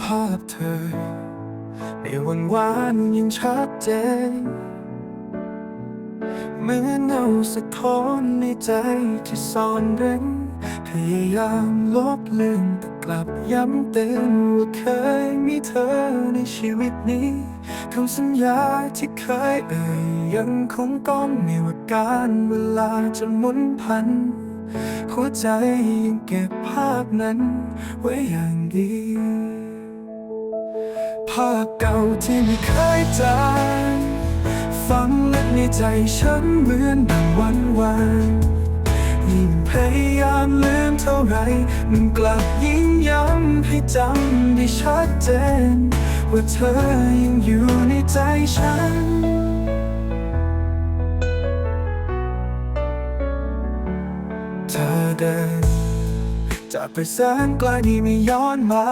ภาพเธอ ในวันวานยังชัดเจนเหมือนเงาสะท้อนในใจที่ซ่อนเร้นพยายามลบเลือนแต่กลับย้ำเตือนว่าเคยมีเธอในชีวิตนี้คำสัญญาที่เคยเอ่ยยังคงต้องมีว่าการเวลาจะหมุนพัน หัวใจยังเก็บภาพนั้นไว้อย่างดีาพเก่าที่ไม่เคยจางฝังลึกในใจฉันเหมือนดังวันวานยิ่งพยายามลืมเท่าไรมันกลับยิ่งย้ำให้จำได้ชัดเจน ว่าเธอยังอยู่ในใจฉันเธอเดินจากไปแสนไกลที่ไม่ย้อนมา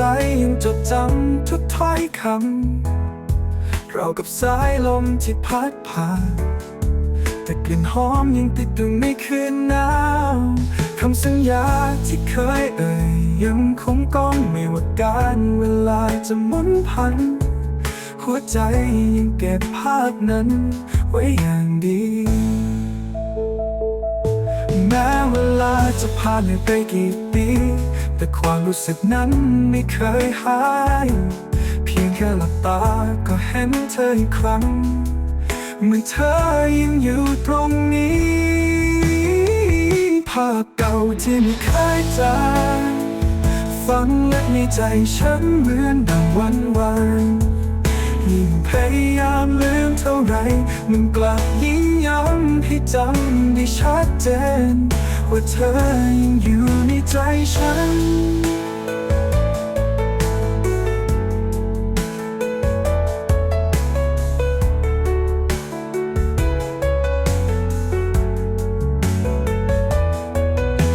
ใจยังจดจำทุกถ้อยคำ เรากับสายลมที่พัดผ่าน แต่กลิ่นหอมยังติดอยู่ในคืนหนาวคำสัญญาที่เคยเอ่ย ยังคงก้องไม่ว่าการเวลาจะหมุนพัน หัวใจยังเก็บภาพนั้น ไว้อย่างดี แม้เวลาจะผ่านไปกี่ปี แต่ความรู้สึกนั้นไม่เคยหาย เพียงแค่หลับตาก็เห็นเธออีกครั้งเหมือนเธอยังอยู่ตรงนี้ภาพเก่าที่ไม่เคยจางฝังลึกในใจฉันเหมือนดังวันวานยิ่งพยายามลืมเท่าไร มันกลับยิ่งย้ำให้จำได้ชัดเจน ว่าเธอยังอยู่ในใจฉัน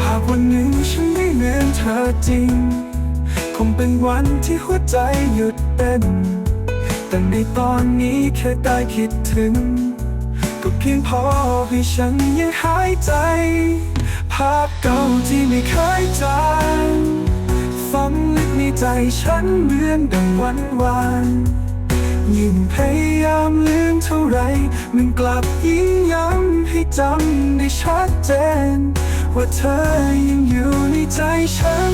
หากวันหนึ่งฉันได้เหมือนเธอจริง คงเป็นวันที่หัวใจหยุดเต้น แต่ในตอนนี้แค่ได้คิดถึง ก็เพียงพอให้ฉันยังหายใจ ภาพเก่าที่ไม่เคยจางฝังลึกในใจฉันเหมือนดังวันวานยิ่งพยายามลืมเท่าไร มันกลับยิ่งย้ำให้จำได้ชัดเจน ว่าเธอยังอยู่ในใจฉัน